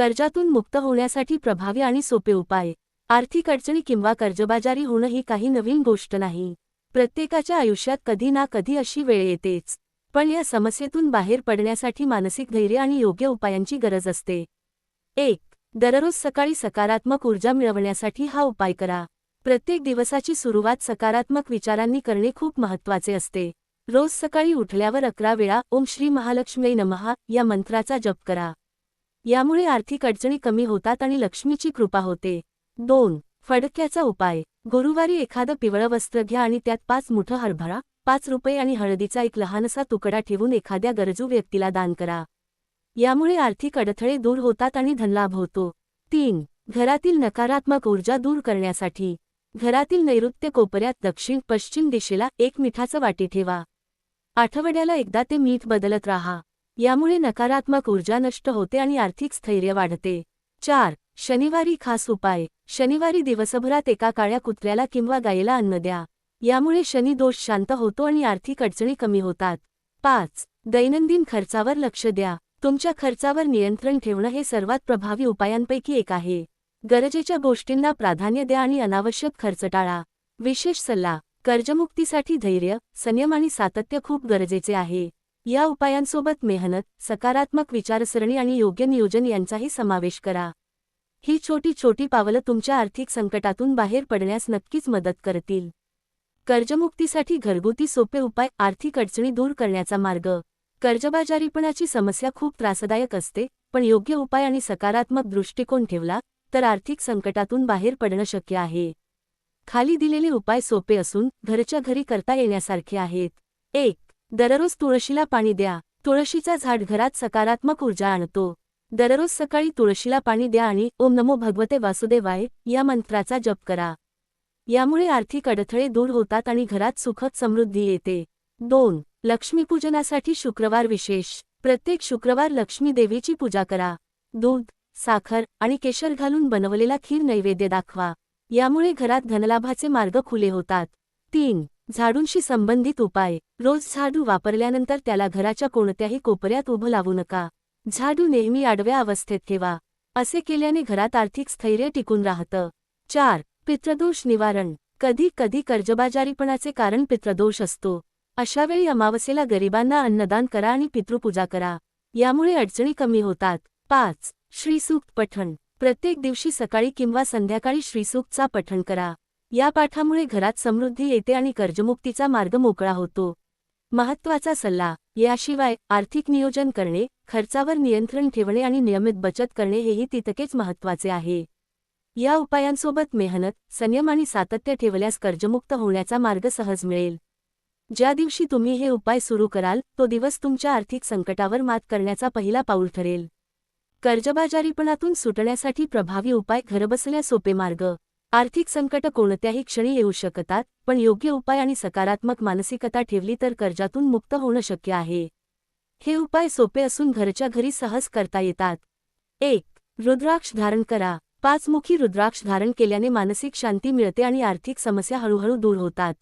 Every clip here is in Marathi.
कर्जातून मुक्त होण्यासाठी प्रभावी आणि सोपे उपाय. आर्थिक अडचणी किंवा कर्जबाजारी होणं ही काही नवीन गोष्ट नाही. प्रत्येकाच्या आयुष्यात कधी ना कधी अशी वेळ येतेच. पण या समस्येतून बाहेर पडण्यासाठी मानसिक धैर्य आणि योग्य उपायांची गरज असते. एक दररोज सकाळी सकारात्मक ऊर्जा मिळवण्यासाठी हा उपाय करा. प्रत्येक दिवसाची सुरुवात सकारात्मक विचारांनी करणे खूप महत्त्वाचे असते. रोज सकाळी उठल्यावर अकरा वेळा ओम श्री महालक्ष्मी नमहा या मंत्राचा जप करा. यामुळे आर्थिक अडचणी कमी होतात आणि लक्ष्मीची कृपा होते. दोन फडक्याचा उपाय. गुरुवारी एखादं पिवळं वस्त्र घ्या आणि त्यात पाच मुठं हरभरा पाच रुपये आणि हळदीचा एक लहानसा तुकडा ठेवून एखाद्या गरजू व्यक्तीला दान करा. यामुळे आर्थिक अडथळे दूर होतात आणि धनलाभ होतो. तीन घरातील नकारात्मक ऊर्जा दूर करण्यासाठी. घरातील नैऋत्य कोपऱ्यात दक्षिण पश्चिम दिशेला एक मिठाचं वाटी ठेवा. आठवड्याला एकदा ते मीठ बदलत राहा. यामुळे नकारात्मक ऊर्जा नष्ट होते आणि आर्थिक स्थैर्य वाढते. चार शनिवारी खास उपाय. शनिवारी दिवसभरात एका काळ्या कुत्र्याला किंवा गायीला अन्न द्या. यामुळे शनी दोष शांत होतो आणि आर्थिक अडचणी कमी होतात. पाच दैनंदिन खर्चावर लक्ष द्या. तुमच्या खर्चावर नियंत्रण ठेवणं हे सर्वात प्रभावी उपायांपैकी एक आहे. गरजेच्या गोष्टींना प्राधान्य द्या आणि अनावश्यक खर्च टाळा. विशेष सल्ला. कर्जमुक्तीसाठी धैर्य संयम आणि सातत्य खूप गरजेचे आहे. या उपायांसोबत मेहनत सकारात्मक विचारसरणी आणि योग्य नियोजन यांचाही समावेश करा. ही छोटी छोटी पावलं तुमच्या आर्थिक संकटातून बाहेर पडण्यास नक्कीच मदत करतील. कर्जमुक्तीसाठी घरगुती सोपे उपाय आर्थिक अडचणी दूर करण्याचा मार्ग. कर्जबाजारीपणाची समस्या खूप त्रासदायक असते पण योग्य उपाय आणि सकारात्मक दृष्टिकोन ठेवला तर आर्थिक संकटातून बाहेर पडणं शक्य आहे. खाली दिलेले उपाय सोपे असून घरच्या घरी करता येण्यासारखे आहेत. एक दररोज तुळशीला पाणी द्या. तुळशीचा झाड घरात सकारात्मक ऊर्जा आणतो. दररोज सकाळी तुळशीला पाणी द्या आणि ओम नमो भगवते वासुदेवाय या मंत्राचा जप करा. यामुळे आर्थिक अडथळे दूर होतात आणि घरात सुखद समृद्धी येते. दोन लक्ष्मीपूजनासाठी शुक्रवार विशेष. प्रत्येक शुक्रवार लक्ष्मी देवीची पूजा करा. दूध साखर आणि केशर घालून बनवलेला खीर नैवेद्य दाखवा. यामुळे घरात धनलाभाचे मार्ग खुले होतात. तीन झाडूंशी संबंधित उपाय. रोज झाडू वापरल्यानंतर त्याला घराच्या कोणत्याही कोपऱ्यात उभं लावू नका. झाडू नेहमी आडव्या अवस्थेत ठेवा. असे केल्याने घरात आर्थिक स्थैर्य टिकून राहतं. चार. पित्रदोष निवारण. कधी कधी कर्जबाजारीपणाचे कारण पित्रदोष असतो. अशावेळी अमावस्येला गरिबांना अन्नदान करा आणि पितृपूजा करा. यामुळे अडचणी कमी होतात. पाच. श्रीसूक्त पठण. प्रत्येक दिवशी सकाळी किंवा संध्याकाळी श्रीसूक्तचा पठण करा. या पाठामुळे घरात समृद्धी येते आणि कर्जमुक्तीचा मार्ग मोकळा होतो. महत्त्वाचा सल्ला याशिवाय आर्थिक नियोजन करणे खर्चावर नियंत्रण ठेवणे आणि नियमित बचत करणे हेही तितकेच महत्त्वाचे आहे. या उपायांसोबत मेहनत संयम आणि सातत्य ठेवल्यास कर्जमुक्त होण्याचा मार्ग सहज मिळेल. ज्या दिवशी तुम्ही हे उपाय सुरू कराल तो दिवस तुमच्या आर्थिक संकटावर मात करण्याचा पहिला पाऊल ठरेल. कर्जबाजारीपणातून सुटण्यासाठी प्रभावी उपाय घरबसल्या सोपे मार्ग. आर्थिक संकट कोणत्याही क्षणी येऊ शकतात पण योग्य उपाय आणि सकारात्मक मानसिकता ठेवली तर कर्जातून मुक्त होणं शक्य आहे. हे उपाय सोपे असून घरच्या घरी सहज करता येतात. एक रुद्राक्ष धारण करा. पाचमुखी रुद्राक्ष धारण केल्याने मानसिक शांती मिळते आणि आर्थिक समस्या हळूहळू दूर होतात.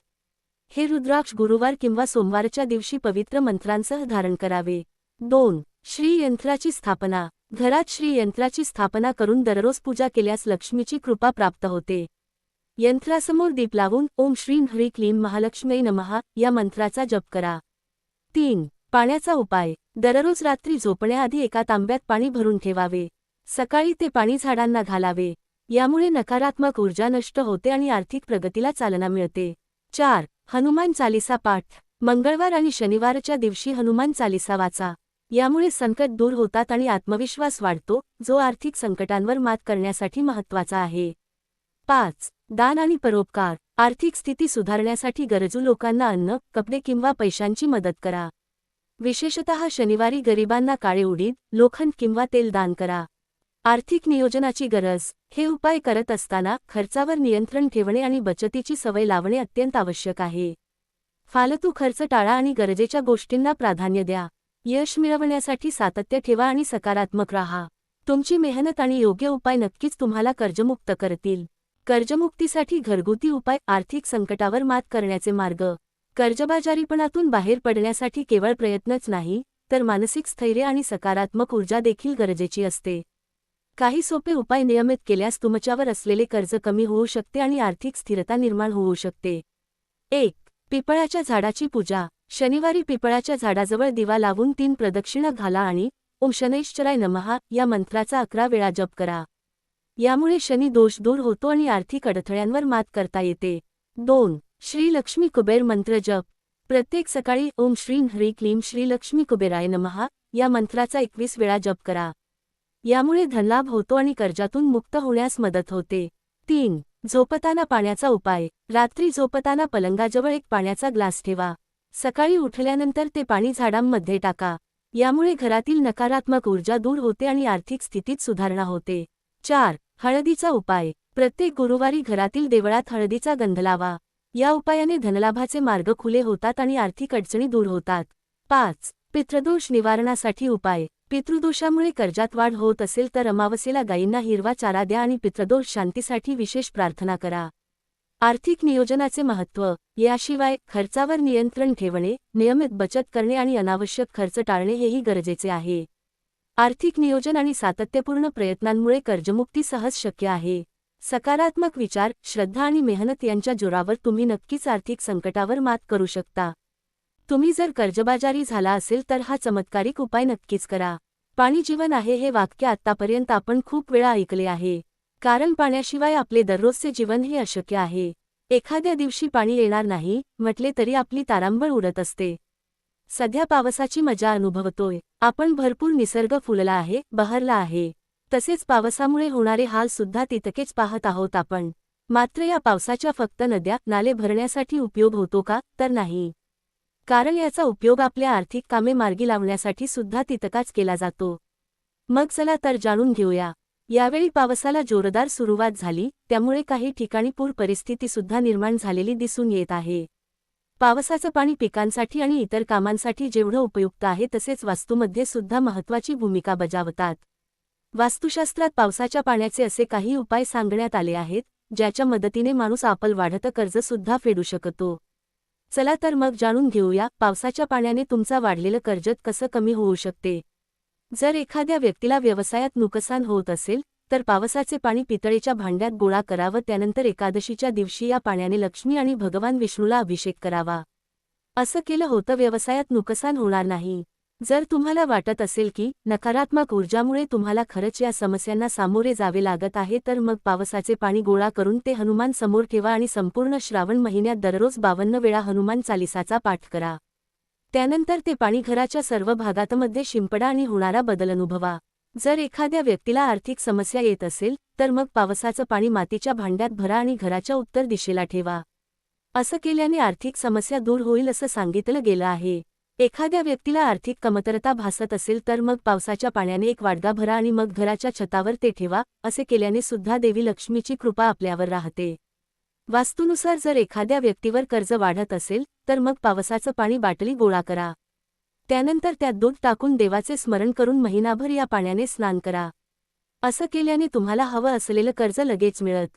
हे रुद्राक्ष गुरुवार किंवा सोमवारच्या दिवशी पवित्र मंत्रांसह धारण करावे. दोन श्री यंत्राची स्थापना. घरात श्री यंत्राची स्थापना करून दररोज पूजा केल्यास लक्ष्मीची कृपा प्राप्त होते. यंत्रासमोर दीप लावून ओम श्री ह्री क्लीम महालक्ष्मी नमहा या मंत्राचा जप करा. तीन पाण्याचा उपाय. दररोज रात्री झोपण्याआधी एका तांब्यात पाणी भरून ठेवावे. सकाळी ते पाणी झाडांना घालावे. यामुळे नकारात्मक ऊर्जा नष्ट होते आणि आर्थिक प्रगतीला चालना मिळते. चार हनुमान चालिसा पाठ. मंगळवार आणि शनिवारच्या दिवशी हनुमान चालिसा वाचा. यामुळे संकट दूर होतात आणि आत्मविश्वास वाढतो जो आर्थिक संकटांवर मात करण्यासाठी महत्त्वाचा आहे. पाच दान आणि परोपकार. आर्थिक स्थिती सुधारण्यासाठी गरजू लोकांना अन्न कपडे किंवा पैशांची मदत करा. विशेषतः शनिवारी गरिबांना काळे उडीद लोखंड किंवा तेल दान करा. आर्थिक नियोजनाची गरज. हे उपाय करत असताना खर्चावर नियंत्रण ठेवणे आणि बचतीची सवय लावणे अत्यंत आवश्यक आहे. फालतू खर्च टाळा आणि गरजेच्या गोष्टींना प्राधान्य द्या. यश मिळवण्यासाठी सातत्य ठेवा आणि सकारात्मक राहा. तुमची मेहनत आणि योग्य उपाय नक्कीच तुम्हाला कर्जमुक्त करतील. कर्जमुक्तीसाठी घरगुती उपाय आर्थिक संकटावर मात करण्याचे मार्ग. कर्जबाजारीपणातून बाहेर पडण्यासाठी केवळ प्रयत्नच नाही तर मानसिक स्थैर्य आणि सकारात्मक ऊर्जा देखील गरजेची असते. काही सोपे उपाय नियमित केल्यास तुमच्यावर असलेले कर्ज कमी होऊ शकते आणि आर्थिक स्थिरता निर्माण होऊ शकते. एक पिपळाच्या झाडाची पूजा. शनिवारी पिपळाच्या झाडाजवळ दिवा लावून तीन प्रदक्षिणा घाला आणि ओम शनैश्चराय नमहा या मंत्राचा अकरा वेळा जप करा. यामुळे शनी दोष दूर होतो आणि आर्थिक अडथळ्यांवर मात करता येते. दोन श्री लक्ष्मी कुबेर मंत्र जप. प्रत्येक सकाळी ओम श्रीं ह्री क्लीं श्री लक्ष्मी कुबेराय नमहा या मंत्राचा एकवीस वेळा जप करा. यामुळे धनलाभ होतो आणि कर्जातून मुक्त होण्यास मदत होते. तीन झोपताना पाण्याचा उपाय. रात्री झोपताना पलंगाजवळ एक पाण्याचा ग्लास ठेवा. सकाळी उठल्यानंतर ते पाणी झाडांमध्ये टाका. यामुळे घरातील नकारात्मक ऊर्जा दूर होते आणि आर्थिक स्थितीत सुधारणा होते. चार हळदीचा उपाय. प्रत्येक गुरुवारी घरातील देवळात हळदीचा गंध लावा. या उपायाने धनलाभाचे मार्ग खुले होतात आणि आर्थिक अडचणी दूर होतात. पाच पितृदोष निवारणासाठी उपाय. पितृदोषामुळे कर्जात वाढ होत असेल तर अमावस्येला गायींना हिरवा चारा द्या आणि पितृदोष शांतीसाठी विशेष प्रार्थना करा. आर्थिक नियोजनाचे महत्त्व याशिवाय खर्चावर नियंत्रण ठेवणे नियमित बचत करणे आणि अनावश्यक खर्च टाळणे हेही गरजेचे आहे. आर्थिक नियोजन आणि सातत्यपूर्ण प्रयत्नांमुळे कर्जमुक्ती सहज शक्य आहे. सकारात्मक विचार श्रद्धा आणि मेहनत यांच्या जोरावर तुम्ही नक्कीच आर्थिक संकटावर मात करू शकता. तुम्ही जर कर्जबाजारी झाला असेल तर हा चमत्कारिक उपाय नक्कीच करा. पाणी जीवन आहे हे वाक्य आत्तापर्यंत आपण खूप वेळा ऐकले आहे. कारण पाण्याशिवाय आपले दररोजचे जीवन हे अशक्य आहे. एखाद्या दिवशी पाणी येणार नाही म्हटले तरी आपली तारांबळ उडत असते. सध्या पावसाची मजा अनुभवतोय. आपण भरपूर निसर्ग फुलला आहे बहरला आहे. तसेच पावसामुळे होणारे हाल सुद्धा तितकेच पाहत आहोत आपण. मात्र या पावसाच्या फक्त नद्या नाले भरण्यासाठी उपयोग होतो का तर नाही. कारण याचा उपयोग आपल्या आर्थिक कामे मार्गी लावण्यासाठी सुद्धा तितकाच केला जातो. मग चला तर जाणून घेऊया. यावेळी पावसाला जोरदार सुरुवात झाली त्यामुळे काही ठिकाणी पूर परिस्थितीसुद्धा निर्माण झालेली दिसून येत आहे. पावसाचं पाणी पिकांसाठी आणि इतर कामांसाठी जेवढं उपयुक्त आहे तसेच वास्तूमध्ये सुद्धा महत्त्वाची भूमिका बजावतात. वास्तुशास्त्रात पावसाच्या पाण्याचे असे काही उपाय सांगण्यात आले आहेत ज्याच्या मदतीने माणूस आपल वाढतं कर्ज सुद्धा फेडू शकतो. चला तर मग जाणून घेऊया पावसाच्या पाण्याने तुमचा वाढलेलं कर्जत कसं कमी होऊ शकते? जर एखाद्या व्यक्तीला व्यवसायात नुकसान होत असेल तर पावसाचे पाणी पितळेच्या भांड्यात गोळा करावं त्यानंतर एकादशीच्या दिवशी या पाण्याने लक्ष्मी आणि भगवान विष्णूला अभिषेक करावा. असं केलं होतं व्यवसायात नुकसान होणार नाही. जर तुम्हाला वाटत असेल की नकारात्मक ऊर्जामुळे तुम्हाला खरंच या समस्यांना सामोरे जावे लागत आहे तर मग पावसाचे पाणी गोळा करून ते हनुमान समोर ठेवा आणि संपूर्ण श्रावण महिन्यात दररोज बावन्न वेळा हनुमान चालिसाचा पाठ करा. त्यानंतर ते पाणी घराच्या सर्व भागातमध्ये शिंपडा आणि होणारा बदल अनुभवा. जर एखाद्या व्यक्तीला आर्थिक समस्या येत असेल तर मग पावसाचं पाणी मातीच्या भांड्यात भरा आणि घराच्या उत्तर दिशेला ठेवा. असं केल्याने आर्थिक समस्या दूर होईल असं सांगितलं गेलं आहे. एखाद्या व्यक्तीला आर्थिक कमतरता भासत असेल तर मग पावसाच्या पाण्याने एक वाडगा भरा आणि मग घराच्या छतावर ते ठेवा असे केल्याने सुद्धा देवी लक्ष्मीची कृपा आपल्यावर राहते. वास्तूनुसार जर एखाद्या व्यक्तीवर कर्ज वाढत असेल तर मग पावसाचं पाणी बाटली गोळा करा. त्यानंतर त्यात दूध टाकून देवाचे स्मरण करून महिनाभर या पाण्याने स्नान करा. असं केल्याने तुम्हाला हवं असलेलं कर्ज लगेच मिळत.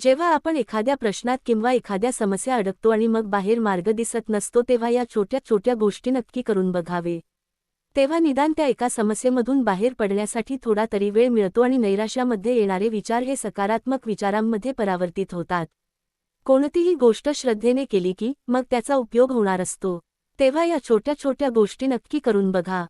जेव्हा आपण एखाद्या प्रश्नात किंवा एखाद्या समस्या अडकतो आणि मग बाहेर मार्ग दिसत नसतो तेव्हा या छोट्या छोट्या गोष्टी नक्की करून बघावे. तेव्हा निदान त्या एका समस्येमधून बाहेर पडण्यासाठी थोडा तरी वेळ मिळतो आणि नैराश्यामध्ये येणारे विचार हे सकारात्मक विचारांमध्ये परावर्तित होतात. कोणतीही गोष्ट श्रद्धेने केली की मग त्याचा उपयोग होणार असतो. तेव्हा या छोट्या छोट्या गोष्टी नक्की करून बघा.